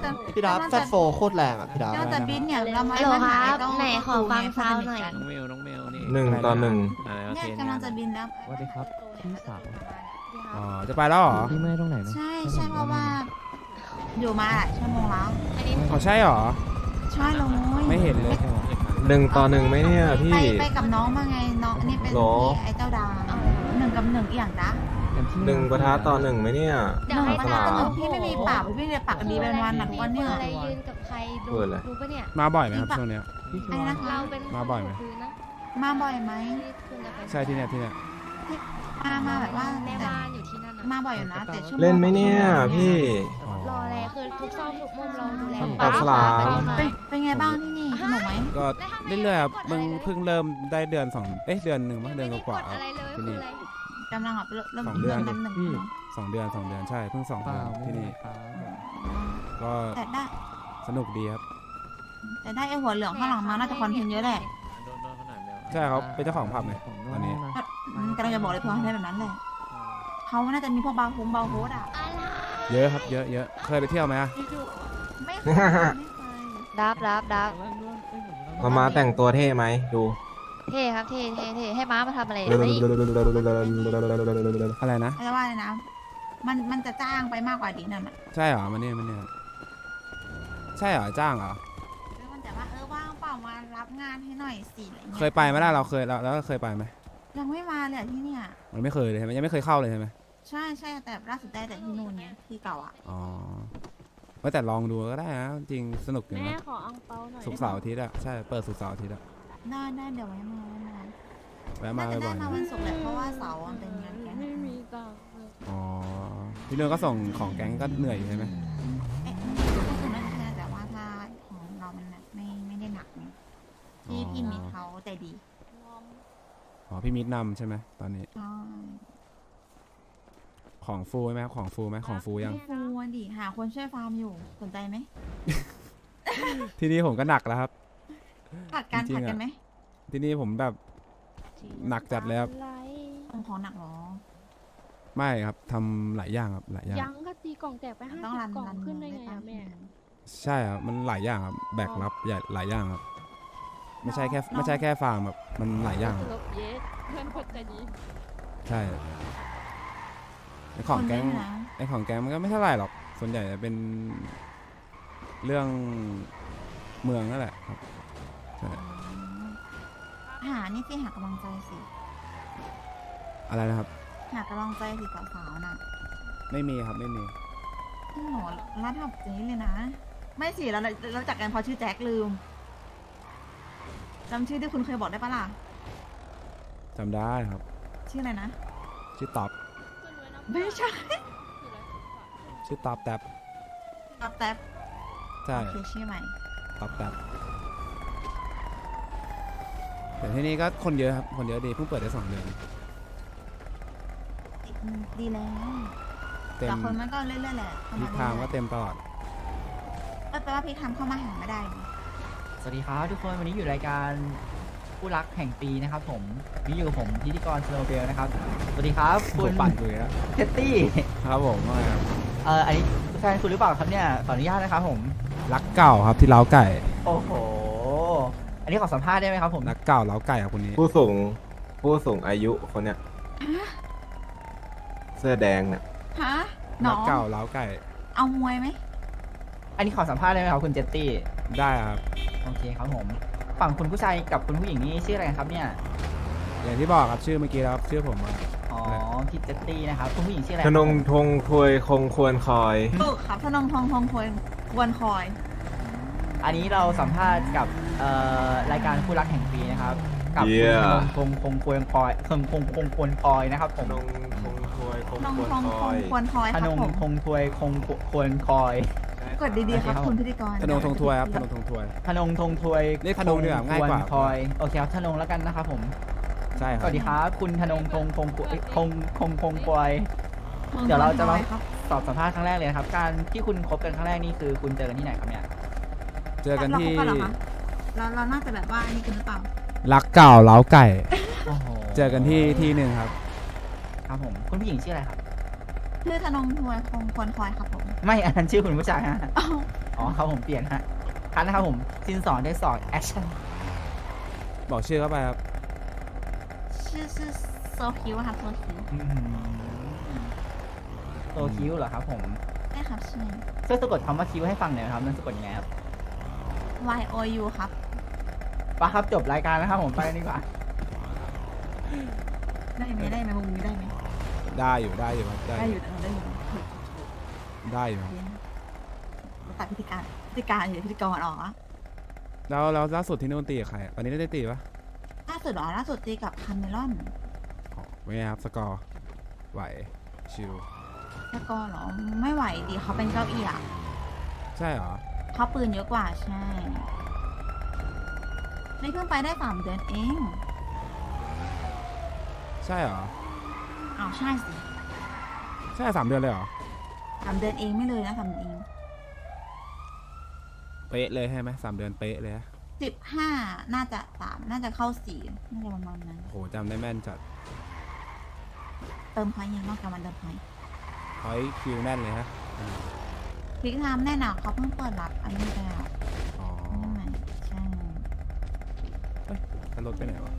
แต่พี่ดับกำลังแฟจะตโฟโคตรแรงอะพี่ดับกำลังจะบินเนี่ยเรามาฮัลโหลมาคหารับต้องไหนขอฟังซาวด์หน่อย น้องเมลน้องเมลนี่หนึ่งต่อหนึ่งอะไรโอเนี่เคยกำลังจะบินแล้วสวัสดีครับพี่สาว อ๋อ จะไปแล้วเหรอ พี่เมื่อยตรงไหนไหมใช่ใช่เพราะว่า อยู่มาหลายชั่วโมงแล้วอันนี้อ๋อ ใช่เหรอ ใช่เลยไม่เห็นเลย หนึ่งต่อหนึ่งไหมเนี่ยไปพี่ไปกับน้องมาไงน้องอันนี้เป็นหรอพี่ไอ้เจ้าดาหนึ่งกับหนึ่งอีกอย่างจ้ะ เต็มที่หนึ่งประทะต่อหนึ่งไหมเนี่ยหนึ่งให้ก็สได้ลามแต่หนึ่งพี่ไม่มีปากพี่เลยปากดีเป็นวันหนักวันเนี่ยอะไรยืนกับใครดูเปิดเลยรู้ปะเนี่ยมาบ่อยไหมครับช่วงเนี้ย พี่ชไอ้วนนะคะเราเป็นมาบ่อยไหมคืนนะมาบ่อยไหมที่คุณจะไปใช่ที่เนี้ยที่เนี้ยมามาแบบว่าแม่บ้านอยู่ที่นั่นอะมาบ่อยอยู่นะแต่ชั่วโมงเล่นไหมเนี่ยพี่อ๋อรออะไรคือทุกซอกทุกมุมเราดูแลปลาฉลามเป็นเป็นไงบ้างที่นี่สนุกไหมก็เรื่อยๆครับมึงเพิ่งเริ่มได้เดือนสองเอ๊ะเดือนหนึ่งมั้งเดือนกว่าๆครับอะไรเลยที่นี่คืออะไร กำลังแบบเริ่มเริ่มสองเดือนเริ่มหนึ่งพี่สองเดือนสองเดือนใช่เพิ่งสองเปเดืล่าอนไม่ที่มีนี่ครับผมก็แต่ได้สนุกดีครับแต่ได้ไอ้หัวเหลืองข้างหลังมาน่าจะคอนเทนต์เยอะแหละโดนโดนขนาดเมลใช่ครับเป็นเจ้าของผับไงผมตอนนี้นะอืมกำลังจะบอกเลยพอให้แบบนั้นแหละเขาน่าจะมีพวกบาร์โฮงบาร์โฮสอะอะไรเยอะครับเยอะเยอะเคยไปเที่ยวไหมอะไม่เคยไม่เคยดับดับดับมามาแต่งตัวเท่ไหมดู เท่ครับเท่เท่เท่ให้ม้ามาทำอะไรเร็วเฮ้ยอะไรนะไม่ได้ว่าเลยนะ มันมันจะจ้างไปมากกว่าดีนั่นอะใช่เหรอมันเนี่ยมันเนี่ยใช่เหรอจ้างเหรอคือมันแต่ว่าเออว่างเปล่ามารับงานให้หน่อยสิอะไรเงี้ยเคยไปไหมล่ะเราเคยเราแล้วก็เคยไปไหมยังไม่มาเลยอะที่เนี่ย มันไม่เคยเลยใช่ไหมยังไม่เคยเข้าเลยใช่ไหมใช่ใช่แต่ล่าสุดได้แต่ที่นู่นไงที่เก่าอะอ๋อว่าแต่ลองดูก็ได้นะจริงสนุกอยู่แม่นะขออังเปาหน่อยศุกร์เสาร์อาทิตย์อะใช่เปิดศุกร์เสาร์อาทิตย์อะ ได้ได้เดี๋ยวไว้มาไว้มาแวะมาน่าจะบ่ได้อยๆมานะวันศุกร์แหละเพราะว่าเสาร์มันเป็นงานแก๊งไม่มีตังค์เลยอ๋อพี่นุ่นก็ส่งของแก๊งก็เหนื่อยอยู่ใช่ไหมเอ๊ะก็คือนั่นแค่แต่ว่าถ้าของเรามันหนักไม่ไม่ได้หนักไงที่พี่มีเขาใจดีงอมอ๋อพี่มิดนำใช่ไหมตอนนี้ใช่ของฟูไหมครับของฟูไหมของฟูยัง ฟูอะดิหาคนช่วยฟาร์มอยู่สนใจไหมที่นี่ผมก็หนักแล้วครับ ผัดกันจริงๆผัดกันอะไหมที่นี่ผมแบบ หนักจัดเลยครับอะไรส่งของหนักเหรอ ไม่ครับทำหลายอย่างครับหลายอย่าง ยังก็ตีกล่องแตกไปห้าต้องสิรันบกล่องรันขึ้นได้ปไงตาอะแม่ ใช่ครับมันหลายอย่างครับแบกรับใหญ่หลายอย่างครับ ไม่ใช่แค่ไม่ใช่แค่ฟาร์มแบบมันหลายอย่างครับลบเยสเพื่อนคนใจดีใช่ไอของแก๊งคนเล่นนะไอของแก๊งมันก็ไม่เท่าไหร่หรอก ส่วนใหญ่จะเป็นเรื่องเมืองนั่นแหละครับใช่ หานี่สิหากำลังใจสิอะไรนะครับ หากำลังใจสิสาวๆน่ะไม่มีครับไม่มีพี่หมอรัดทับอย่างนี้เลยนะ ไม่สิเราเรารู้จักกันเพราะชื่อแจ็คลืมจำชื่อที่คุณเคยบอกได้ปะล่ะจำได้ครับ ชื่ออะไรนะชื่อต๊อบขึ้นไว้นะไม่ใช่ชื่อต๊อบแท็บตับแท็บใช่โอเคชื่อใหม่ต๊อบแท็บ แต่ที่นี่ก็คนเยอะครับ คนเยอะดีเพิ่งเปิดได้สองเดือนอืมดีแล้วเต็มแต่คนมันก็เรื่อยๆแหละเข้พีคไทม์ก็เรื่อยเต็มตลอดๆเออแปลว่าพี่ทำเข้ามาหาไม่ได้ดิสวัสดีครับทุกคนวันนี้อยู่รายการผู้รักแห่งปีนะครับผมนี่อยู่กับผมพิธีกรสโนว์เบลนะครับสวัสดีครับคุคุณณปั่นอยู่แล้วเทตตี้ครับผมว่าไงครับเอ่ออันนี้แฟนคุณหรือเปล่าครับเนี่ยขออนุญาตนะครับผมรักเก่าครับที่เล้าไก่ โอ้โห อันนี้ขอสัมภาษณ์ได้ไหมครับผม รักเก่าเล้าไก่ครับคนนี้ผู้สูงผู้สูงอายุคนเนี้ยเสื้อแดงเนี่ยฮะน้รัอกงเก่าเล้าไก่เอามวยไหมอันนี้ขอสัมภาษณ์ได้ไหมครับคุณเจตตี้ ได้ครับโอเคครับผม ฝั่งคุณผู้ชายกับคุณผู้หญิงนี่ชื่ออะไรกันครับเนี่ย อย่างที่บอกครับชื่อเมื่อกี้แล้วครับชื่อผมอะอ๋อพี่เจตตี้นะครับ คุณผู้หญิงชื่ออะไรธครับนงผมทงทวยคงควรคอย ถูกครับทนงทองทองควยวนคอย อันนี้เราสัมภาษณ์กับเอ่อรายการผู้รักแห่งปีนะครับ กับเยี่คุณยธนงคงคงควรคอยคงคงคงควรคอยนะครับผธมนงทงทวยคงทองควรทองคทอองยควรคอยคธรับนงผมคงทวยคงควรคอย กดดีๆครับโอเคครับคุณพิธีกรธนงทงทวยครับธนงทงทวย ธนงทงทวยเรียกธนงดีกว่าง่ายกว่า คงควรคอยโอเคครับธนงแล้วกันนะครับผมใช่คสรับวัสดีครับคุณธนงคงคงคงคงคงคงคอยทองเดี๋ยวเราจะมาคอยครับสอบสัมภาษณ์ครั้งแรกเลยนะครับ การที่คุณคบกันครั้งแรกนี่คือคุณเจอกันที่ไหนครับเนี่ย เจอกันที่ เราคบเหรอคะเราเราน่าจะแบบว่าอันนี้กันหรือเปล่ารักเก่าเล้าไก่ โอ้โหเจอกันที่ที่หนึ่งครับ ครับผม คุณผู้หญิงชื่ออะไรครับ ชื่อธนงทวยคงควรคอยครับผมไม่ อันนั้นชื่อคุณผู้ชายฮะ อ้าวอ๋อครับผมเปลี่ยนฮะคันนะครับผมซินสองได้สองแอคชั่นบอกชื่อเข้าไปครับ ชื่อชื่อโซคิวครับโซคิวโตคิ้วเหรอครับผม ใช่ครับใช่ช่วยสะกดคำว่าคิ้วให้ฟังหน่อยนะครับนั่นสะกดยังไงครับ Y O U ครับไปะครับจบรายการนะครับผมไปกันดีกว่า ได้ไหมได้ไหมมุมนี้ได้ไหมได้อยู่ได้อยู่ครับได้ได้ออยู่ยู่ได้อยู่ถูกได้อยู่ครับเราตัดพิธีการพิธีการอยู่พิธีกรออกอะแล้วแล้วล่าสุดที่นู่นตีกับใครตอนนี้ได้ตีปะล่าสุดเหรอล่าสุดตีกับคาเมลอนอ๋อเป็นไงครับสกอร์ไหวชิลแล้วก็เหรอไม่ไหวดิเขาเป็นเก้าอี้อะใช่เหรอ เขาปืนเยอะกว่าใช่นี่เพิ่งไปได้สามเดือนเอง ใช่เหรอ อ้าวใช่สิใช่สามเดือนเลยเหรอ สามเดือนเองไม่เลยนะสามเดือนเองเป๊ะเลยใช่ไหมสามเดือนเป๊ะเลยฮะสิบห้าน่าจะสามน่าจะเข้าสี่น่าจะประมาณนั้น โหจำได้แม่นจัดเติมพอยต์ยังนอกจากวันเติมพอยต์ พอยคิวแน่นเลยฮะ พลิกไทม์แน่นอนเขาเพิ่งเปิดรับอันนี้ไปแล้วอ๋อนี่ใหม่ใช่แล้วรถไปไหนวะ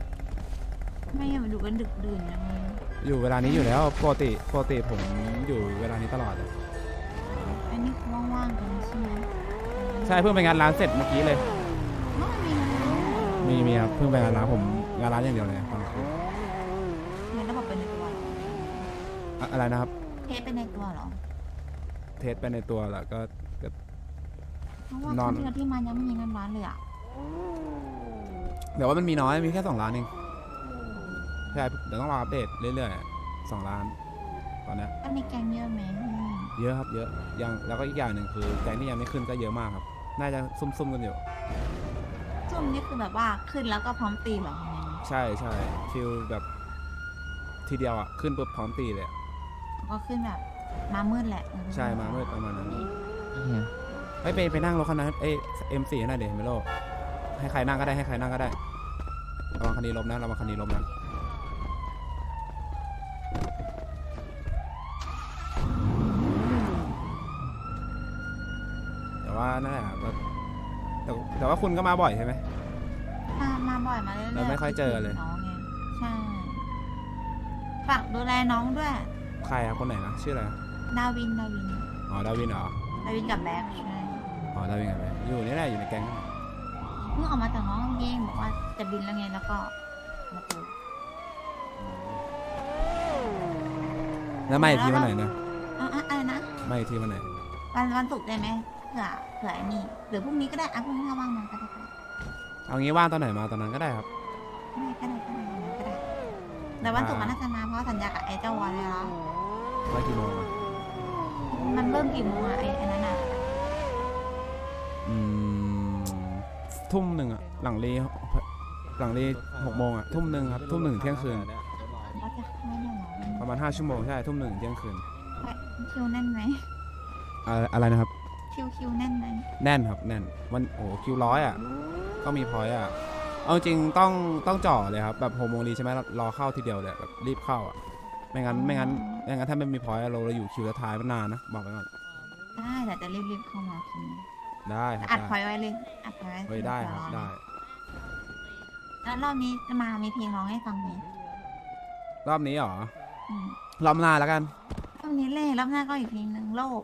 ไม่อยากดูกันดึกดื่นจังเลยอยู่เวลานี้อยู่แล้วปกติปกติผมอยู่เวลานี้ตลอดเลยอันนี้คือว่างๆกันใช่ไหมใช่เพิ่งไปงานร้านเสร็จเมื่อกี้เลย ไม่มีอะไรเลยมีมีครับเพิ่งไปงานร้านผมงานร้านอย่างเดียวเลยตอนคืนเรียนระบบเป็นในตัวเหรออะอะไรนะครับ เทสเป็นในตัวเหรอเทสไปในตัวแล้วก็ก็เพราะว่านคอนรั้งที่แล้วที่มันยังไม่มีเงินร้านเลยอะเดี๋ยวว่ามันมีน้อยมีแค่สองล้านเองใช่เดี๋ยวต้องรออัปเดตเรื่อยๆสองล้านตอนเนี้ยก็มีแกงเยอะไหมอืมเยอะครับเยอะยังแล้วก็อีกอย่างหนึ่งคือแกงที่ยังไม่ขึ้นก็เยอะมากครับ น่าจะซุ่มๆกันอยู่ ช่วงนี้คือแบบว่าขึ้นแล้วก็พร้อมตีเหรอทำไมใช่ใช่ฟิลแบบทีเดียวอะขึ้นปุ๊บพร้อมตีเลยอะ ก็ขึ้นแบบ มามืดแหละเออใช่มาเมื่อประมาณนั้นเฮ้ยไปไปนั่งรถคันนั้นเอ้เอ็มสี่หน่อยเดี๋ยวเมโลให้ใครนั่งก็ได้ให้ใครนั่งก็ได้ระวังคันนี้ล้มนะระวังคันนี้ล้มนะแต่ว่านั่นแหละครับก็แต่แต่ว่าคุณก็มาบ่อยใช่ไหมมามาบ่อยมาเรื่อยๆเราไม่ค่อยเจอเลยน้องไงใช่ฝากดูแลน้องด้วย ใครครับคนไหนนะชื่ออะไร นะดาวินดาวินอ๋อดาวินเหรอดาวินกับแบ็คใช่อ๋อดาวินกันไปอยู่นี่แหละอยู่ในแก๊งเพิ่งออกมาจากน้องเย่งบอกว่าจะบินแล้วไงแล้วก็มาเจอแล้วมาอีกทีวันไหนนะอะอะอะไรนะมาอีกทีวันไหนวันวันศุกร์ได้ไหมเผื่อเผื่อไอ้นี่หรือพรุ่งนี้ก็ได้อะพรุ่งนี้ถ้าว่างมาก็ได้ก็ได้เอางี้ว่างตอนไหนมาตอนนั้นก็ได้ครับ ไม่ก็ได้ก็ได้ก็ได้แต่วันศุกร์มันน่าจะมาเพราะสัญญากับไอ้เจ้าวอลเลยแล้วมากี่โมงอะ มันเริ่มกี่โมงอะไอ้ไอ้นั้นอะอืมทุ่มหนึ่งอะหลังรีหลังรีหกโมงอะทุ่มหนึ่งครับทุ่มหนึ่งเที่ยงคืน เราจะเข้าได้เหรอประมาณห้าชั่วโมงใช่ทุ่มหนึ่งเที่ยงคืนคิวแน่นไหมอะอะไรนะครับ คิวคิวแน่นไหมแน่นครับแน่นวันโอ้คิวร้อยอะก็มีพอยต์อะเอาจริงต้องต้องจ่อเลยครับแบบหกโมงรีใช่ไหมรอเข้าทีเดียวเลยแบบรีบเข้าอะไม่งั้นไม่งั้น ไม่งั้นถ้าไม่มีพอยต์เราเราอยู่คิวท้ายมันนานนะบอกไว้ก่อนได้แต่จะรีบๆเข้ามาทีนี้ได้ครับอัดพอได้ยไว้เลยอัดพอยไว้เฮ้ยได้ครับได้ แล้วรอบนี้จะมามีเพลงร้องให้ฟังไหมรอบนี้เหรออืมรอบหน้าแล้วกัน รอบนี้เลยรอบหน้าก็อีกเพลงหนึ่งโลก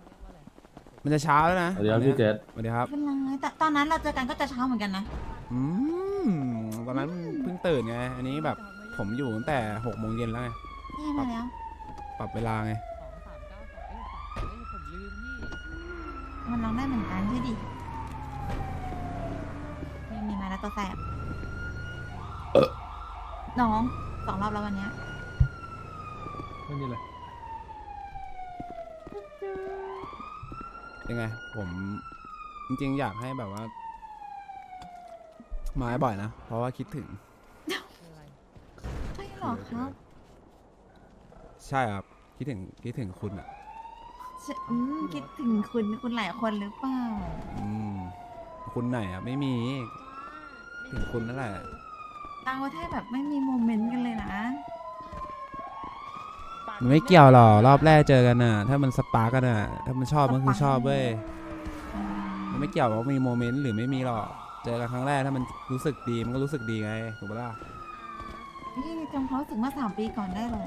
มันจะเช้าแล้วนะสวัสดีครับพี่เจษสวัสดีครับเป็นไรแต่ตอนนั้นเราเจอกันก็จะเช้าเหมือนกันนะอืมตอนนั้นเพิ่งตื่นไง อันนี้แบบผมอยู่ตั้งแต่หกโมงเย็นแล้วไงนี่มาแล้ว ปรับเวลาไงมันร้องได้เหมือนกันใช่ดินี่มีมาแล้วตัวแสบน้องสองรอบแล้ววันเนี้ยไม่มีเลยยังไง ผมจริงๆ อยากให้แบบว่า มาบ่อยนะ เพราะว่าคิดถึงใช่หรอครับ ใช่ครับ คิดถึงคิดถึงคุณอะใช่อืมคิดถึงคุณคุณหลายคนหรือเปล่า อืม คุณไหนอะ ไม่มีถึงคุณนั่นแหละต่างประเทศแบบไม่มีโมเมนต์กันเลยนะปามันไม่เกี่ยวหรอกรอบแรกเจอกันน่ะ ถ้ามันสปาร์กกันน่ะ ถ้ามันชอบมันคือชอบเว้ยมันไม่เกี่ยวว่ามีโมเมนต์หรือไม่มีหรอก เจอกันครั้งแรกถ้ามันรู้สึกดีมันก็รู้สึกดีไงถูกปะล่ะ พี่จำเขามรู้สึกเมื่อสามปีก่อนได้เหรอ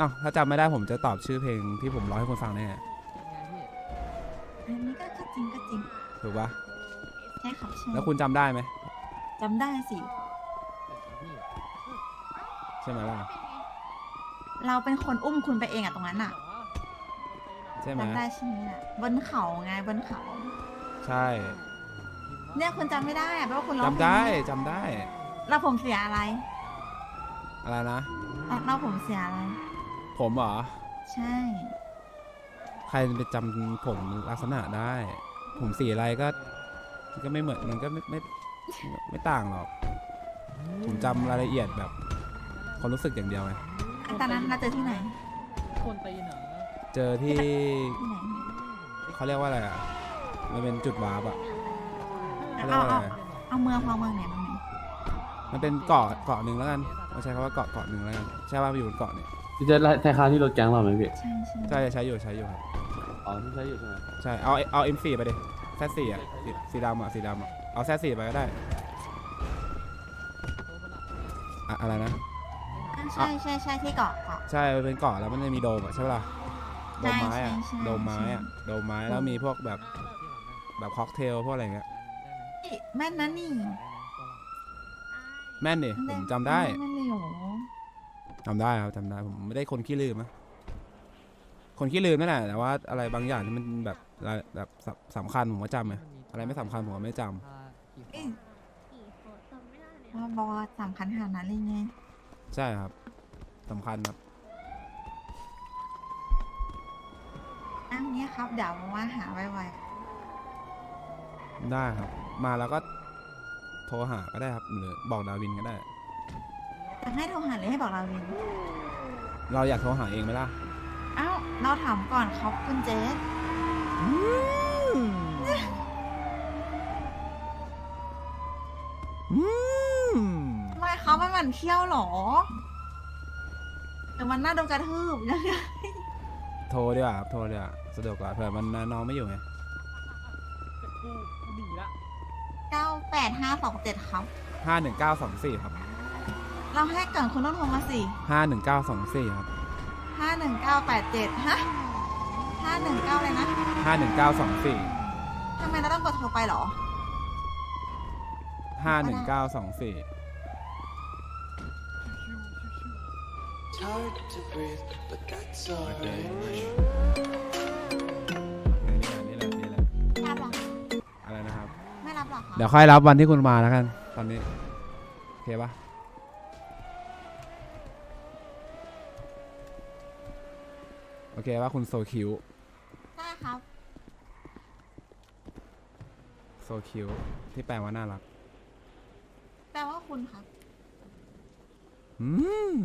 อ้าวถ้าจำไม่ได้ผมจะตอบชื่อเพลงที่ผมร้องให้คนฟังแน่อันนี้ก็ก็จริงก็จริงถูกปะใช่ครับใช่แล้วคุณจำได้ไหมจำได้สิ ใช่ไหมล่ะเราเป็นคนอุ้มคุณไปเองอะตรงนั้นอะใช่ไหมจำได้ใช่ไหมอะบนเขาไงบนเขา ใช่เนี่ยคุณจำไม่ได้อะแปลว่าคุณร้องจำได้เพลงจำได้ เราผมเสียอะไรอะไรนะ เราเราผมเสียอะไร ผมเหรอ ใช่ ใครไปจำผมลักษณะได้ ผมสีอะไรก็ก็ไม่เหมือนมันก็ไม่ไม่ไม่ไม่ต่างหรอก ผมจำรายละเอียดแบบความรู้สึกอย่างเดียวไง ตอนนั้นเราเจอที่ไหน คนตีนเหรอเจอที่ที่ไหนเขาเรียกว่าอะไรอะ มันเป็นจุดวาร์ปอะเขาเรียเอากว่าเอาอะไรเอาเมืองพอเมืองไหนเมืองไหนมันเป็นเกาะเกาะหนึ่งแล้วกันเราใช้คำว่าเกาะเกาะหนึ่งแล้วกันใช่ว่าอยู่บนเกาะเนี่ย พี่จะไทยคาที่รถแก๊งเราไหมพี่ใช่ใช่ใช่ใช้อยู่ใช้อยู่ครับอ๋อที่ใช้อยู่ใช่ไหมใช่เอาเอา M4 ไปดิแซสี่อะสีสีดำอะสีดำอะเอาแซสี่ไปก็ได้อะอะไรนะ ใช่ใช่ใช่ที่เกาะเกาะ ใช่มันเป็นเกาะแล้วมันจะมีโดมอะใช่ปะล่ะโดมไม้อะใช่ใช่โดมไม้อะโดมไม้แล้วมีพวกแบบแบบค็อกเทลพวกอะไรเงี้ยเอ๊ะแม่นนะนี่แม่นดิผมจำได้ แม่นเลยเหรอ จำได้ครับจำได้ผมไม่ได้คนขี้ลืมนะคนขี้ลืมนั่นแหละแต่ว่าอะไรบางอย่างที่มันแบบแบบสำสำคัญผมก็จำไงอะไรไม่สำคัญผมก็ไม่จำเอ๊ะว่าบอสำคัญขนาดนั้นเลยไงใช่ครับสำคัญครับอันนี้ครับเดี๋ยวมาหาไวได้ครับ มาแล้วก็โทรหาก็ได้ครับหรือบอกดาวินก็ได้ ๆจะให้โทรหาหรือให้บอกเราวินเราอยากโทรหาเองไหมล่ะ เอ้าเราถามก่อนครับคุณเจสอืมทำไมเขาไม่หมั่นเที่ยวหรอแต่มันน่าโดนกระทืบยังไงโทรดีกว่าครับโทรดีกว่าสะดวกกว่าเผื่อมันน้องไม่อยู่ไงเก้าแปดห้าสองเจ็ดครับห้าหนึ่งเก้าสองสี่ครับ เราให้ก่อนคุณต้องโทรมาสิห้าหนึ่งเก้าสองสี่ครับห้าหนึ่งเก้าแปดเจ็ดฮะห้าหนึ่งเก้าเลยนะห้าหนึ่งเก้าสองสี่ทำไมเราต้องกดโทรไปหรอห้าหนึ่งเก้าสองสี่ It's hard to breathe, but that's alright. นี่แหละนี่แหละนี่แหละรับหรออะไรนะครับ ไม่รับหรอคะเดี๋ยวค่อยรับวันที่คุณมาแล้วกัน ตอนนี้ โอเคปะโอ เคว่าคุณโซคิวได้ครับ โซคิวที่แปลว่าน่ารักแปลว่าคุณครับอืม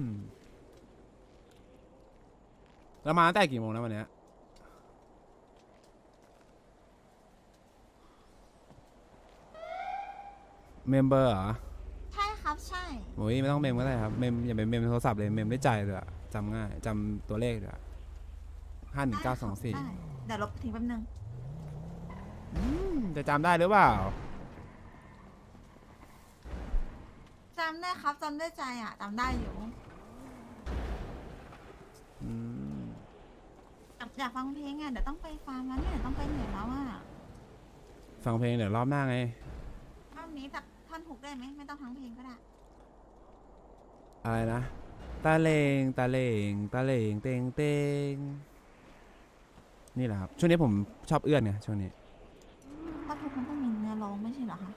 แล้วมาตั้งแต่กี่โมงนะวันเนี้ยเมมเบอร์เหรอใช่ครับใช่ โอ้ยไม่ต้องเมมก็ได้ครับ เมมอย่าไปเมมโทรศัพท์เลย เมมได้ใจเลยอะจำง่ายจำตัวเลขเลย ห้าหนึ่งเก้าสองสี่ได้เดี๋ยวลบทิ้งแป๊บนึง จะจำได้หรือเปล่า จำได้ครับจำได้ใจอะจำได้อยู่ อืม อยากอยากฟังเพลงอะเดี๋ยวต้องไปฟังแล้วเนี่ยเดี๋ยวต้องไปเหนื่อยแล้วอะฟังเพลงเดี๋ยวรอบหน้าไง รอบนี้จากท่อนฮุกได้ไหมไม่ต้องทั้งเพลงก็ได้อะไรนะ ตาเลงตาเลงตาเลงเตงเตง นี่แหละครับช่วงนี้ผมชอบเอื้อนไงช่วงนี้ท่อนฮุกมันต้องมีเนื้อร้องไม่ใช่เหรอคะ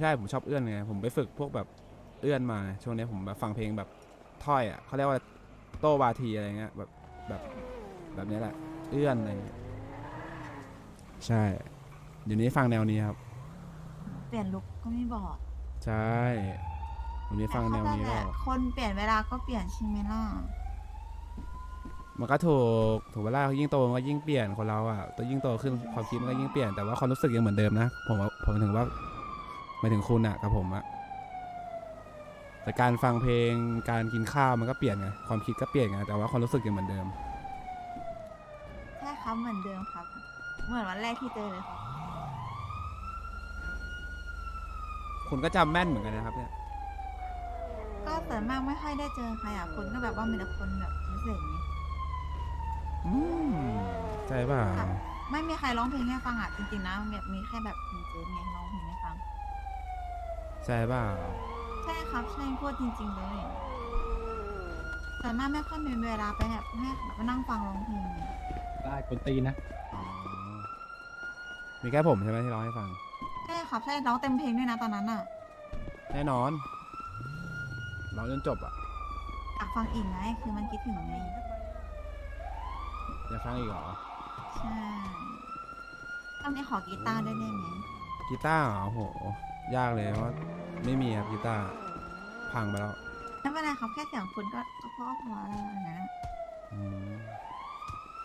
ใช่ผมชอบเอื้อนไงผมไปฝึกพวกแบบเอื้อนมาช่วงนี้ผมแบบฟังเพลงแบบถ้อยอะเขาเรียกว่าโตวาทีอะไรเงี้ยแบบแบบแบบนี้แหละ เอื้อนอะไรเงี้ยใช่เดี๋ยวนี้ฟังแนวนี้ครับ เปลี่ยนลุกก็ไม่บอกใช่เดี๋ยวนี้ฟังแนวนี้ต่แล้เข้าใจวหละคนเปลี่ยนเวลาก็เปลี่ยนใช่ไหมล่ะ มันก็ถูกถูกเวลายิ่งโตมันก็ยิ่งเปลี่ยนคนเราอะตัวยิ่งโตขึ้นความคิดมันก็ยิ่งเปลี่ยนแต่ว่าความรู้สึกยังเหมือนเดิมนะผมว่าผมถึงว่าหมายถึงคุณอะกับผมอะแต่การฟังเพลงการกินข้าวมันก็เปลี่ยนไงความคิดก็เปลี่ยนไงแต่ว่าความรู้สึกยังเหมือนเดิม ใช่ครับเหมือนเดิมครับ เหมือนวันแรกที่เจอเลยครับคุณก็จำแม่นเหมือนกันนะครับเนี่ยก็ส่วนมากไม่ค่อยได้เจอใครอะคนก็แบบว่ามีแต่คนแบบพิเศษไง อืมใช่เปล่าครับไม่มีใครร้องเพลงให้ฟังอะจริงๆนะแบบมีแค่แบบคุณเจอไงร้องเพลงให้ฟัง ใช่เปล่าใช่ครับใช่พูดจริง ๆ เลยแต่มากไม่ค่อยมีเวลาไปแบบให้แบบมานั่งฟังร้องเพลงไงได้คนตีนะ อ๋อมีแค่ผมใช่ไหมที่ร้องให้ฟัง ใช่ครับใช่ร้องเต็มเพลงด้วยนะตอนนั้นอะแน่นอนร้องจนจบอะอยากฟังอีกไหมคือมันคิดถึงไง จะฟังอีกเหรอ ใช่ตอนนี้ขอกีตาร์ด้วยได้ไหมกีตาร์เหรอโอ้โห ยากเลยเพราะไม่มีครับกีตาร์พังไปแล้วไม่เป็นไรครับแค่เสียงคุณก็ก็พอพอแล้วนะอืม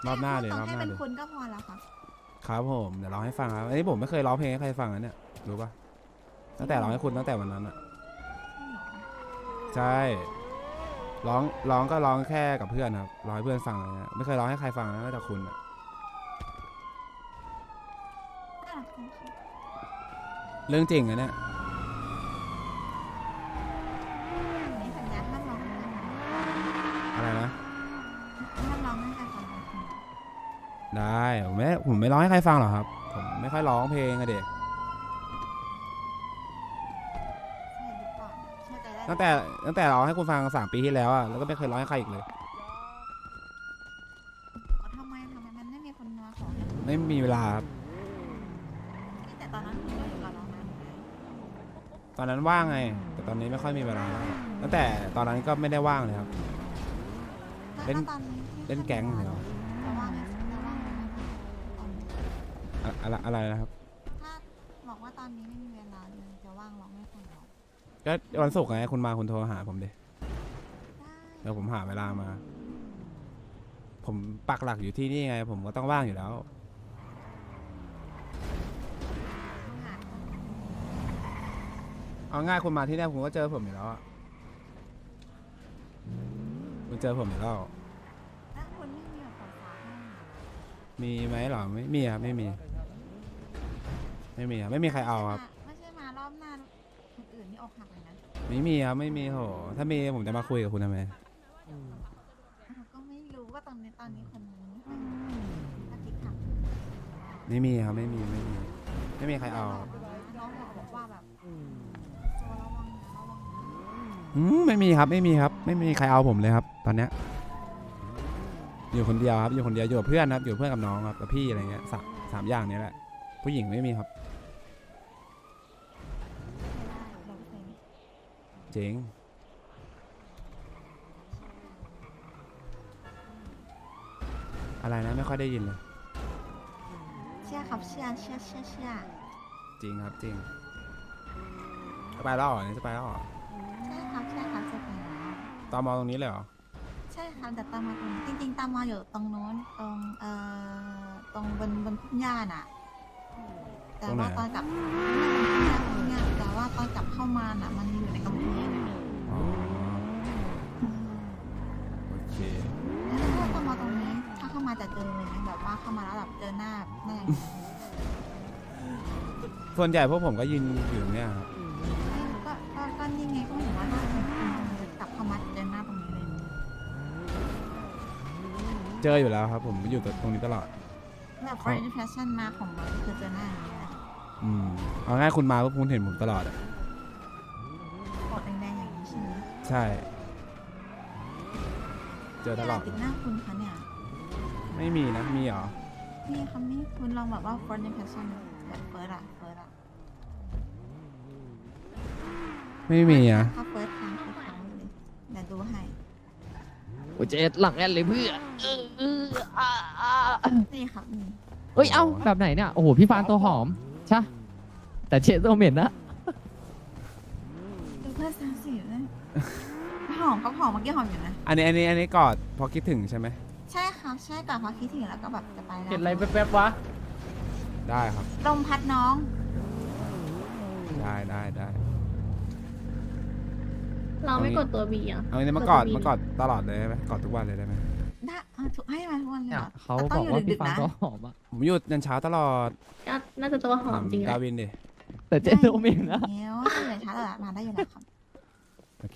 รอบหน้าเลยต้รอองบหให้น้าเป็นเลยคุณก็พอแล้วครับครับผมเดี๋ยวร้องให้ฟังครับอันนี้ผมไม่เคยร้องเพลงให้ใครฟังนะเนี่ยรู้ปะตั้งแต่ร้องให้คุณตั้งแต่วันนั้นอะใช่ ร้องร้องก็ร้องแค่กับเพื่อนครับร้องให้เพื่อนฟังอะไรเงี้ยไม่เคยร้องให้ใครฟังนะนอกจากคุณอะน่ารักจังครับเรื่องจริงอะเนี่ยนี่สัญญาห้ามร้องให้ใครฟังอะไรนะห้ามร้องให้ใครฟังนะได้ผมไม่ผมไม่ร้องให้ใครฟังหรอกครับ ผมไม่ค่อยร้องเพลงอะเด็ก ใช่หรือเปล่าเชื่อใจได้ ตั้งแต่ตั้งแต่ร้องให้คุณฟังสามปีที่แล้วอะแล้วก็ไม่เคยร้องให้ใครอีกเลยอ๋อทำไมทำไมมันไม่มีคนมาขอให้ไม่มีเวลาครับแต่ตอนนั้นคุณก็อยู่กับเรานานไงตอนนั้นว่างไง แต่ตอนนี้ไม่ค่อยมีเวลาแล้วตั้งแต่ตอนนั้นก็ไม่ได้ว่างเลยครับเล่นถ้าตอนนี้ที่เล่นแก๊งเหรอจะว่างไหมจะว่างไหมตอนนี้อะอะไรอะไรนะครับ กก็วันศุกร์ไงคุณมาคุณโทรหาผมดิได้เดี๋ยวผมหาเวลามา ผมปักหลักอยู่ที่นี่ไง ผมก็ต้องว่างอยู่แล้วต้องหาคนเอาง่ายคุณมาที่นี่คุณก็เจอผมอยู่แล้วอะคุณเจอผมอยู่แล้วแล้วคุณไม่มีแบบสาวๆให้มีไหมเหรอไม่มีครับไม่มี ไม่มีครับไม่มีใครเอาครับ ไม่ใช่มารอบหน้าคน อื่นนี่อกหักเลยนะไม่มีครับไม่มีโหถ้ามีผมจะมาคุยกับคุณทำไมอ้าวก็ไม่รู้ก็ตอนนี้ตอนนี้คนนี้ไม่ค่อยถ้าคิดขับไม่มีครับไม่มีไม่มี ไม่มีใครเอาน้องบอกว่าแบบตัวระวังนะระวังนะอืมไม่มีครับไม่มีครับ ไม่มีใครเอาผมเลยครับ ตอนเนี้ยอยู่คนเดียวครับอยู่คนเดียวอยู่กับเพื่อนครับอยู่กับเพื่อนกับน้องครับกับพี่อะไรเงี้ยสามสามอย่างนี้แหละผู้หญิงไม่มีครับ เจ๋งอะไรนะไม่ค่อยได้ยินเลย เชื่อครับเชื่อเชื่อเชื่อเชื่อจริงครับจริงจะไปแล้วเหรอนี่จะไปแล้วเหรอใช่ครับใช่ครับจะไปแล้ว ตอมอตรงนี้เลยเหรอ ใช่ครับแต่ตามมาตรงนี้จริง ๆ ตามมาอยู่ตรงโน้นตรงเอ่อตรงบนบนพุ่มหญ้าน่ะ แต่ว่าตอนกลับพุ่มหญ้าแต่ว่าตอนกลับเข้ามาน่ะ มันอยู่ในกำแพงอ๋อ โอเคแล้วถ้าเข้ามาตรงนี้ ถ้าเข้ามาจะเจอเลยไหมแบบว่าเข้ามาแล้วแบบเจอหน้าหน้าอย่างนี้ส่วนใหญ่พวกผมก็ยืนอยู่ตรงเนี้ยครับก็ก็ก็นี่ไงก็เห็นว่าถ้าคุณกลับเข้ามาเจอหน้าตรงนี้เลยเจออยู่แล้วครับ ผมอยู่ตรงนี้ตลอด แบบ first impression มาของเราคือเจอหน้าอย่างนี้นะอืมเอาง่ายคุณมาพวกคุณเห็นผมตลอดอะ กดแดงๆอย่างนี้ใช่ไหม ใช่ เจอตลอด ติดหน้าคุณคะเนี่ยไม่มีนะ มีเหรอ นี่คำนี้คุณลองแบบว่า first impression แบบ first อะ first อะไม่มีอะถ้า first ทางคือเขาเลยเดี๋ยวดูให้โอ้เจดหลังแอนเลยเพื่อเออเอออ่าอ่านี่ครับนี่เอ้ย เอ้า แบบไหนเนี่ย โอ้โห พี่ฟานตัวหอม ใช่ แต่เชดตัวเหม็นนะ ดูเพื่อนสามสิบเลย หอมก็หอมเมื่อกี้หอมอยู่นะ อันนี้อันนี้อันนี้กอดเพอคิดถึงใช่ไหมใช่ครับใช่ก่อนพอคิดถึงแล้วก็แบบจะไปแล้วเห็นอะไรแป๊บๆวะ ได้ครับ ลมพัดน้องได้ได้ได้เราไม่กดตัวบีอะ เอางี้มากอดมากอดตลอดเลยได้ไหมกอดทุกวันเลยได้ไหมได้เอาถูกให้มาทุกวันเลยเนี่ยเหรอเขาแต่บต้องกยู่ว่าดึพี่กฟัๆงนะตัวหอมอะผมหยุดยันเช้าตลอดก็น่าจะตัวหอมจริงกานะวินดิแต่เจ๊โดมินนะเนี้ยถ้าเหลือช้าตลอดมาได้อยู่แล้วครับโอ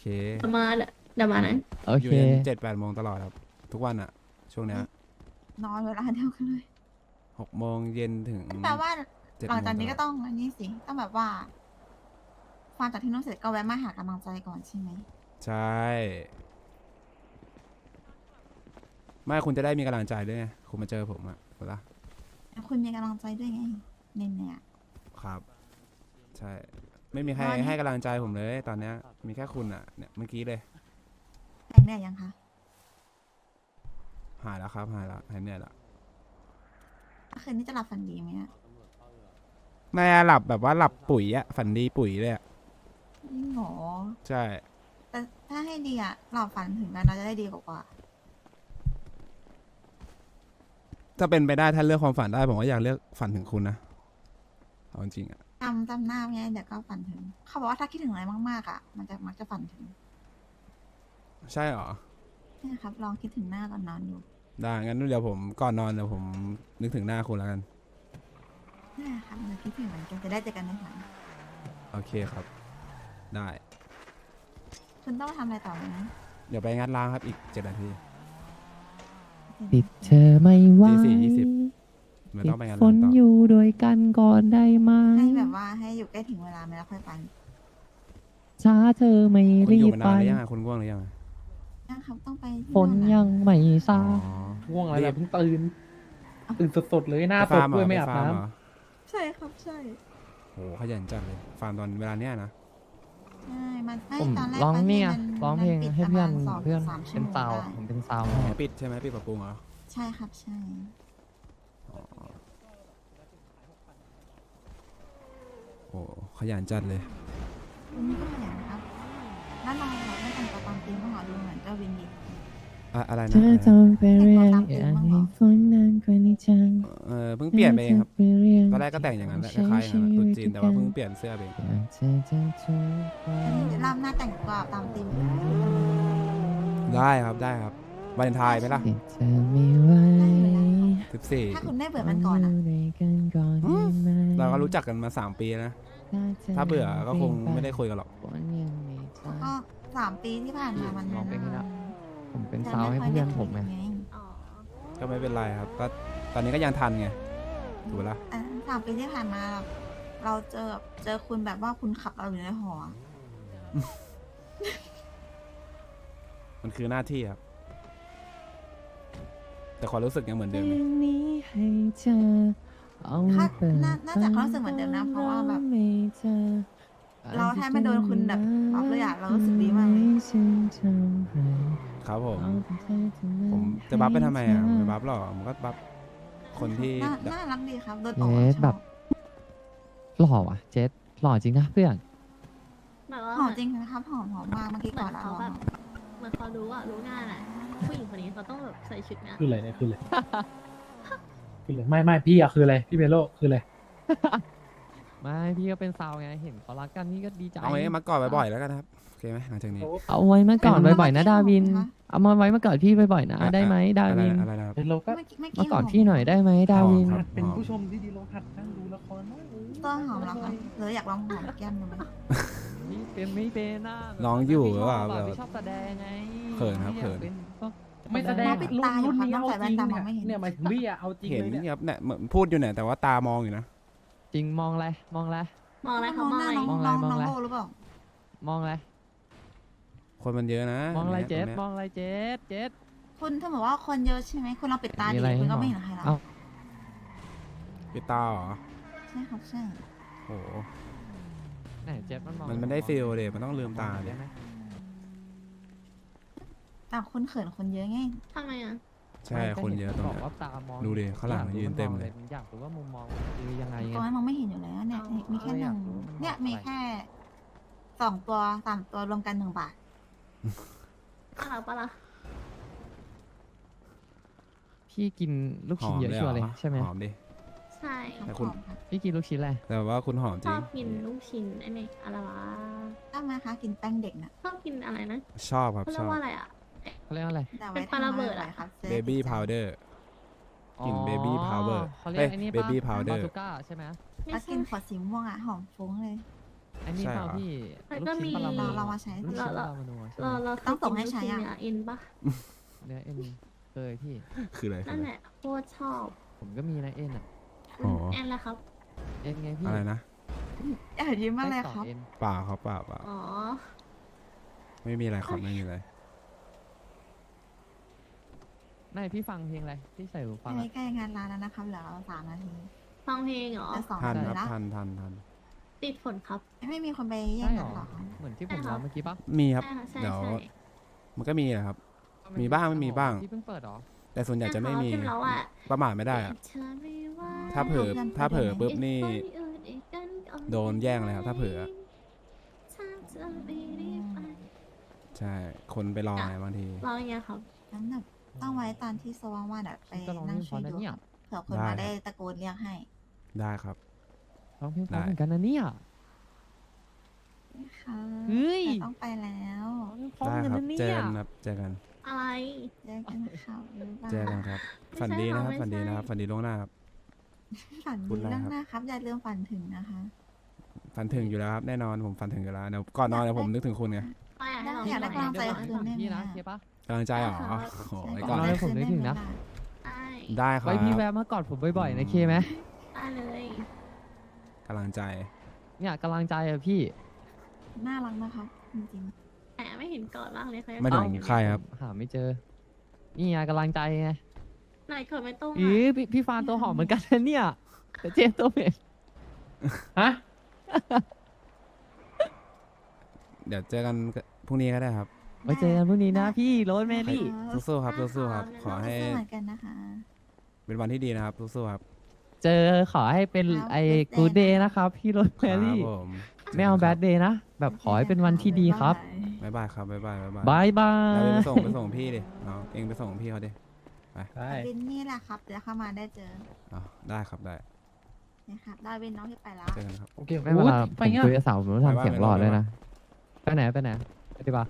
เคประมาณเดี๋ยวมานะโออเค ยู่ยันเจ็ดแปดโมงตลอดครับ ทุกวันอะช่วงเนี้ยนอนเวลาเดียวกันเลยหกโมงเย็นถึงแปลว่าเจ็ดหลังโมจากงนี้ตก็ลอดต้องอันนี้สิต้องแบบว่าฟังจากที่นู้นเสร็จก็แวะมาหากำลังใจก่อนใช่ไหมใช่ไม่คุณจะได้มีกำลังใจด้วยไงคุณมาเจอผมอะถูกปะแล้วคุณมีกำลังใจด้วยไงเนนเนี่ย ครับ ใช่ ไม่มีใครวันนี้ให้กำลังใจผมเลย ตอนเนี้ย มีแค่คุณอะเนี่ยเมื่อกี้เลย หายเหนื่อยยังคะหายแล้วครับหายแล้วหายเหนื่อยแล้วคืนนี้จะหลับฝันดีไหมอะนายหลับแบบว่าหลับปุ๋ยอะฝันดีปุ๋ยเลยอะจริงเหรอใช่ แต่ถ้าให้ดีอะหลับฝันถึงกันเราจะได้ดีกว่าถ้าเป็นไปได้ถ้าเลือกความฝันได้ผมก็อยากเลือกฝันถึงคุณนะเอาจริงๆอะ จำจำหน้าไงเดี๋ยวก็ฝันถึง เขาบอกว่าถ้าคิดถึงอะไรมากๆอะมันจะมักจะฝันถึงใช่เหรอ นี่นะครับ ลองคิดถึงหน้าก่อนนอนอยู่ได้ งั้นเดี๋ยวผมก่อนนอนเดี๋ยวผมนึกถึงหน้าคุณแล้วกัน นี่นะครับเดี๋ยวคิดถึงเหมือนกันจะได้เจอกันในฝันโอเคครับ ได้ คุณต้องไปทำอะไรต่อไหมนะเดี๋ยวไปงัดล้างครับอีกเจ็ดนาที ติดเธอไม่ไหว ตีสี่ยี่สิบไม่ติต้ดองไปงัดฝล้างนต่ออยู่ด้วยกันก่อนได้ไหมให้แบบว่าให้อยู่ใกล้ถึงเวลาไหมแล้วค่อยไปช้าเธอไม่คุณรีอยู่บมาไปนานหรือยังอะคุณง่วงหรือยังอะนะครับต้องไปที่ฝนอะยังไม่ซา อ๋อ ง่วงอะไรล่ะเพิ่งตื่น ตื่นสดๆเลยหน้าไปสดฟาร์มเหรด้วยอไม่ไปอาบฟาร์มน้เหรอใช่ครับใช่โหขยันจังเลย ฟาร์มตอนเวลาเนี้ยนะ ใช่มันไม่ผมตอนแรกร้องประเทศเนี่ยมันร้องเพลงมัปิดให้เพื่อนประมาณสงเพื่อนสามชั่เป็วนโมงซาวได้ผมเป็นซาวอ๋อปิดใช่ไหมปิดปรับปรุงเหรอ ใช่ครับใช่ โหขยันจัดเลยคุณนี่ก็ขยันนะครับแล้วเราเราไม่แต่งตัวตามธีมบ้างเหรอดูเหมือนเจ้าวินดิอะอะไรเธนะออะไรต้อนะงไปเรียนอยากให้ฝนนานกว่านี้จังเออเพิ่งเปลี่ยนไปเองครับธไปเรียตอนแรกก็แต่งอย่างนั้นแหละคล้ายๆอย่างนั้นตุ๊จีนแต่ว่าเพิ่งเปลี่ยนเสื้อไปเองอยากจะจะทุกวัอันนี้นเดี๋ยวรอบหน้าแต่งตัวตามธีมได้ครับได้ครับ วาเลนไทน์ไหมล่ะติดเธอไม่ไหวสิบสี่ถ้าคุณไม่เบื่อมันก่อนอะยู่ด้วยกันก่อนได้ไหมเราก็รู้จักกันมาสามปีแล้วนะ ถ้าเบื่อก็คงไม่ได้คุยกันหรอกฝนยังไม่จางก็สามปีที่ผ่านมามันลองเพลงนี้นะผมเป็นจะซาวให้ไค่ยเพื่อนได้ผมไงคุยอ๋อก็ไม่เป็นไรครับ ก็ตอนนี้ก็ยังทันไง ถูกปะล่ะ อะสามปีที่ผ่านมาเราเราเจอแบบเจอคุณแบบว่าคุณขับเราอยู่ในหออะมันคือหน้าที่ครับ แต่ความรู้สึกยังเหมือนเพลเดิมเลยงนี้ให้เธอเอาถ้าเปิดน่าน่าจะความรู้สึกเหมือนเดิมนะเพราะว่าแบบไม่เจอเราแทบไม่โดนคุณแบบปรับเลยอะเรารู้สึกดีมากเลยฉันทำให้ครับผมเอาแต่เธอเท่านั้นผมจะบัฟไปทำไมอะผมให้ไม่เธบัฟหรอกผมก็บัฟคนที่น่าน่ารักดีครับโดยตรงเยสชอแบบหล่อว่ะเจสหล่อจริงนะเพื่อนแบบว่าหอมจริงนะครับหอมหอมมากเมื่อกี้เหมืก่ออนนอะเขาหอแบบ มเหมือนเขารู้อะรู้งานอะผู้หญิงคนนี้เขาต้องแบบใส่ชุดเนี้ยคืออะไรเนี่ยคืออะไร คืออะไรไม่ไม่พี่อะคืออะไรพี่เมโลคืออะไรไม่พี่ก็เป็นซาวไงเห็นเขารักกันนี่ก็ดีใจเอาไว้มากอดบ่อยๆแล้วกันนะครับโอเคไหมหลังจากนี้ เอาไว้มาก่อนบ่อยๆนะดาวิน เอามาไว้มาก่อนพี่บ่อยๆนะได้ไหมดาอะไรวิน อะไรนะครับเป็นเราก็เมื่อกี้เมื่อมากี้ก่อนหมพี่หน่อยได้ไหมดาวิน ครัหับ ดเป็นผู้ชมที่ดีลงหัดนั่งดูละครนะเออตัวหอมเหรอคะหรืออยากลองหอมแก้มดูไหม นี่เป็นไม่เป็นนะน้องอยู่หรือเปล่าแบบแบบพี่ชอบแสดงไงเขินครับพี่เขินอยากป็ก็ไม่แสดงปิดรุ่ตานอยู่รุ่นครับนี้ต้องเอาใส่จแว่รินงตามองไม่เนี่ยเห็นเนี่ยหมายถึงพี่อะเอาจริงเห็นเลยเนี่ยครับเนี่ยเหมือนพูดอยู่เนี่ยแต่ว่าตามองอยู่นะ จริงมองอะไรมองอะไร มองอะไรมเขาองมหองน้าอะไรน้องมองอะไรน้องมองอะไรน้องโบหรือเปล่ามองอะไรคนมันเยอะนะมองอะไรเจสตรงมนี้ยองอะไรเจสเจส คุณถ้าบอกว่าคนเยอะใช่ไหมคุณลองปิดตามีดิอะไรคุณก็ให้ไม่มองเห็นใครแล้วเอ้าปิดตาเหรอใช่ครับใช่โอ้โห ไหนเจสมันมองมันมันได้ฟีลเลยมันต้องลืมตาเลได้ยไหมแต่คุณเขินคนเยอะไง ทำไมอะใช่คนเยอะตรงบอกเนี้ย ว่าตามองดูดิข้างหลังยืนเต็มเลยอยากรู้ว่ามุมมองคือยังไงตัวไง นั้นมองไม่เห็นอยู่แล้วเนี่ยมีแค่หนึ่งเนี่ย มีแค่สองตัวสามตัวรวมกันหนึ่งบาทน่ารักปะล่ะพี่กินลูกหชิ้อนมเยอะเลยชัวร์เหรเลยอใช่ไหมหอมดิ ใช่ใช่แต่คุณหอมๆครับพี่กินลูกชิ้นอะไรแต่ว่าคุณหอมชจริอง บกินลูกชิ้นไอ้นี่อะไรวะได้ไหมคะกินแป้งเด็กน่ะชอบกินอะไรนะชอบครับเขาชเรียอกบ ว่าอะไรอะ เขาเรียกว่าอะไรแต่เป็ไว้นปลาระเบิดอะทำครับเบบี้พาวเดอร์กลิ่น baby powder เขาเรียกไอ้นี่เอ้ยปะ baby powder บาซูก้าใช่ไหมไม่ถ้าใช่กินขวดสีม่วงอะหอมฟุ้งเลย ไอ้นี่ใช่เปล่าเหรอพี่มันลูก็กชิ้นมีปลาลาเราโมเรามาใช้ ลูกสิชิ้นปลาลาโมใช่เราไหมเราเคยต้องส่กิงนให้ลูกใช้ชิ้นอะเนื้อเอ็นปะเนื้อเอ็นเคยพี่ คืออะไรคือนั่นอะไร แหละโคตรชอบผมก็มีนะเอ็นอะ อ๋อเอ็นอะไรครับ เอ็นไงพี่อะไรนะอยากยิ้มอะไรไส้กกครับเอ็นเปล่าครับเปล่าเปล่าอ๋อ ไม่มีอะไรครับไม่มีอะไรไม่พี่ฟังเพลงอะไรที่ใส่หูฟัอังนอะนี้ใกล้งานร้านแล้วนะครับเหลือสามนาทีฟังเพลงเหรอเหลือสองทันนาทีครับแล้วทันทันทันติดฝนครับ ไม่มีคนไปแย่ใช่งหรกันอหรอคะเหมือนที่ผมร้องเมื่อกี้ปะมีครับใช่ค่ะใช่เดี๋ยว ใช่มันก็มีแหละครับ มีบ้างไม่มีบ้างพี่เพิ่งเปิดเหรอ แต่ส่วนใหญ่จะไม่มีใช่ครับพิมพ์แล้วอะประมาทไม่ได้อะ เธอไม่ว่า ถ้าเผลอถ้าเผลอปุ๊บนี่อีกคนอื่นอีกกันก่อโดนแย่งเลยครับถ้าเผลอถ้าเธอไม่รีบไปใช่ คนไปรอไงบางทีร้องยังไงครับ งั้นแบบต้องไว้ตอนที่โซว่างๆแบบไปก็ร้องนั่งเพช่วยราะนะดูเนี่ยเผื่อคนมาได้ตะโกนเรียกให้ ได้ครับร้องเพลงเพได้ราะเหมือนกันนะเนี่ย ค่ะเฮ้ย แต่ต้องไปแล้วร้องเพลงเพราะเหได้มือนคกัรันบนะเนี่ยเจอกันครับเจอกัน อะไร เจอกันค่ะบ๊ายบายเจอกันครับไม่ใช่ฝันดีนะครับค่ะไม่ฝันดีนะครับใช่ฝันดีล่วงหน้าครับ ฝันพูดีดอะไรเรื่องครับหน้าครับอย่าลืมฝันถึงนะคะ ฝันถึงอยู่แล้วครับแน่นอนผมฝันถึงอยู่แล้วเดี๋ยวก่อนนอนเดี๋ยวผมนึกถึงคุณไงก็อยากให้เราอยากได้กำลังใจหน่อยคืนได้ไหมพี่นะอะเคปะกำลังใจเหรอได้ครับโอ้โหใช่ไว้ก่ก่ออนนนให้ผมนึกถึงนะได้ได้ครับไว้พี่แวะมาก่อนผมบ่อยๆนะเคไหมได้เลยกำลังใจ เนี่ยกำลังใจอะพี่น่ารักนะครับจริงแหมไม่เห็นกอดบ้างเลยเขาจะไม่ถึงกอดอยู่ใครครับ หาไม่เจอ นี่ไงกำลังใจไง ไหนเกิดไม่ต้องอีอะพี่พี่ฟานตัวหอมเหมือนกันนะเนี่ยแต่เจตัวเหม็นฮะ เดี๋ยวเจอกันพรุ่งนี้ก็ได้ครับๆไว้เจอกันพรุ่งนี้นะได้พี่โรสแมรี่ สู้ๆครับสู้ๆครับ ขอให้สู้เหมือนกันนะคะ เป็นวันที่ดีนะครับสู้ๆครับเจอขอให้เป็นครับไอ้ Good กูเด day ย์นะ นะครับ พี่โรสแมครับรี่ผมไม่เอาแบดเดย์นะ แบบขอให้เป็นวันที่ดีครับบ๊ายบายครับบ๊ายบายบ๊ายบายบายบาเรายไปส่งไปส่งพี่ดิน้องเองไปส่งพี่เขาดิ ได้วินนี่แหละครับ เดี๋ยวเข้ามาได้เจออ๋อได้ครับได้นะครับดาวินน้องที่ไปแล้ว เจอกันครับ โอเคไม่เวลาโอ้ยผไปมเงี้ยคุยกับสาวผมต้องไปทำว่าเสียงไปหลอดไปด้วยว่านะ ไปไหนไปไหนไปดีป่ะ